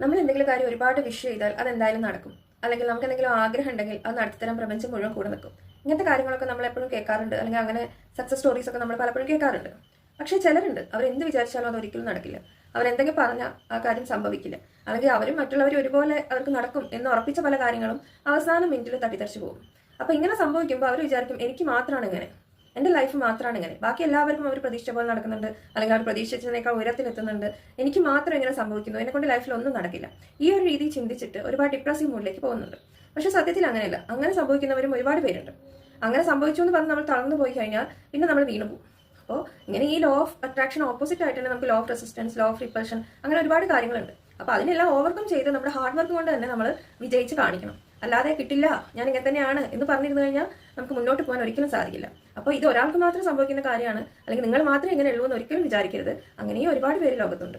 നമ്മൾ എന്തെങ്കിലും കാര്യം ഒരുപാട് വിഷ് ചെയ്താൽ അതെന്തായാലും നടക്കും. അല്ലെങ്കിൽ നമുക്ക് എന്തെങ്കിലും ആഗ്രഹം ഉണ്ടെങ്കിൽ അത് നടത്തിത്തരാൻ പ്രപഞ്ചം മുഴുവൻ കൂടെ നിൽക്കും. ഇങ്ങനത്തെ കാര്യങ്ങളൊക്കെ നമ്മൾ എപ്പോഴും കേൾക്കാറുണ്ട്. അല്ലെങ്കിൽ അങ്ങനെ സക്സസ് സ്റ്റോറീസ് ഒക്കെ നമ്മൾ പലപ്പോഴും കേൾക്കാറുണ്ട്. പക്ഷേ ചിലരുണ്ട്. അവർ എന്ത് വിചാരിച്ചാലും അത് ഒരിക്കലും നടക്കില്ല. അവരെന്തെങ്കിലും പറഞ്ഞാൽ ആ കാര്യം സംഭവിക്കില്ല. അല്ലെങ്കിൽ അവരും മറ്റുള്ളവരും ഒരുപോലെ അവർക്ക് നടക്കും എന്ന് ഉറപ്പിച്ച പല കാര്യങ്ങളും അവസാന മിനിറ്റിൽ തട്ടിത്തെറിച്ച് പോകും. അപ്പൊ ഇങ്ങനെ സംഭവിക്കുമ്പോൾ അവർ വിചാരിക്കും എനിക്ക് മാത്രമാണ് ഇങ്ങനെ. എന്റെ ലൈഫ് മാത്രമാണ് ഇങ്ങനെ. ബാക്കി എല്ലാവർക്കും അവർ പ്രതീക്ഷിച്ച പോലെ നടക്കുന്നുണ്ട്. അല്ലെങ്കിൽ അവർ പ്രതീക്ഷിച്ചതിനേക്കാൾ ഉയരത്തിലെത്തുന്നുണ്ട്. എനിക്ക് മാത്രം ഇങ്ങനെ സംഭവിക്കുന്നു. എന്നെ കൊണ്ട് ലൈഫിൽ ഒന്നും നടക്കില്ല. ഈ ഒരു രീതി ചിന്തിച്ചിട്ട് ഒരുപാട് ഡിപ്രസീവ് മൂഡിലേക്ക് പോകുന്നുണ്ട്. പക്ഷെ സത്യത്തിൽ അങ്ങനെയല്ല. അങ്ങനെ സംഭവിക്കുന്നവരും ഒരുപാട് പേരുണ്ട്. അങ്ങനെ സംഭവിച്ചു എന്ന് പറഞ്ഞ് നമ്മൾ തളർന്നു പോയി കഴിഞ്ഞാൽ പിന്നെ നമ്മൾ വീണു പോകും. അപ്പോൾ ഇങ്ങനെ ഈ ലോ ഓഫ് അട്രാക്ഷൻ ഓപ്പോസിറ്റ് ആയിട്ട് തന്നെ നമുക്ക് law of resistance law of repulsion അങ്ങനെ ഒരുപാട് കാര്യങ്ങളുണ്ട്. അപ്പോൾ അതിനെല്ലാം ഓവർകം ചെയ്ത് നമ്മുടെ ഹാർഡ് വർക്ക് കൊണ്ട് തന്നെ നമ്മൾ വിജയിച്ച് കാണിക്കണം. അല്ലാതെ കിട്ടില്ല. ഞാൻ ഇങ്ങനെ തന്നെയാണ് എന്ന് പറഞ്ഞിരുന്നു കഴിഞ്ഞാൽ നമുക്ക് മുന്നോട്ട് പോകാൻ ഒരിക്കലും സാധിക്കില്ല. അപ്പോൾ ഇത് ഒരാൾക്ക് മാത്രം സംഭവിക്കുന്ന കാര്യമാണ്. അല്ലെങ്കിൽ നിങ്ങൾ മാത്രമേ ഇങ്ങനെ ഉള്ളൂ എന്ന് ഒരിക്കലും വിചാരിക്കരുത്. അങ്ങനെയും ഒരുപാട് പേര് ലോകത്തുണ്ട്.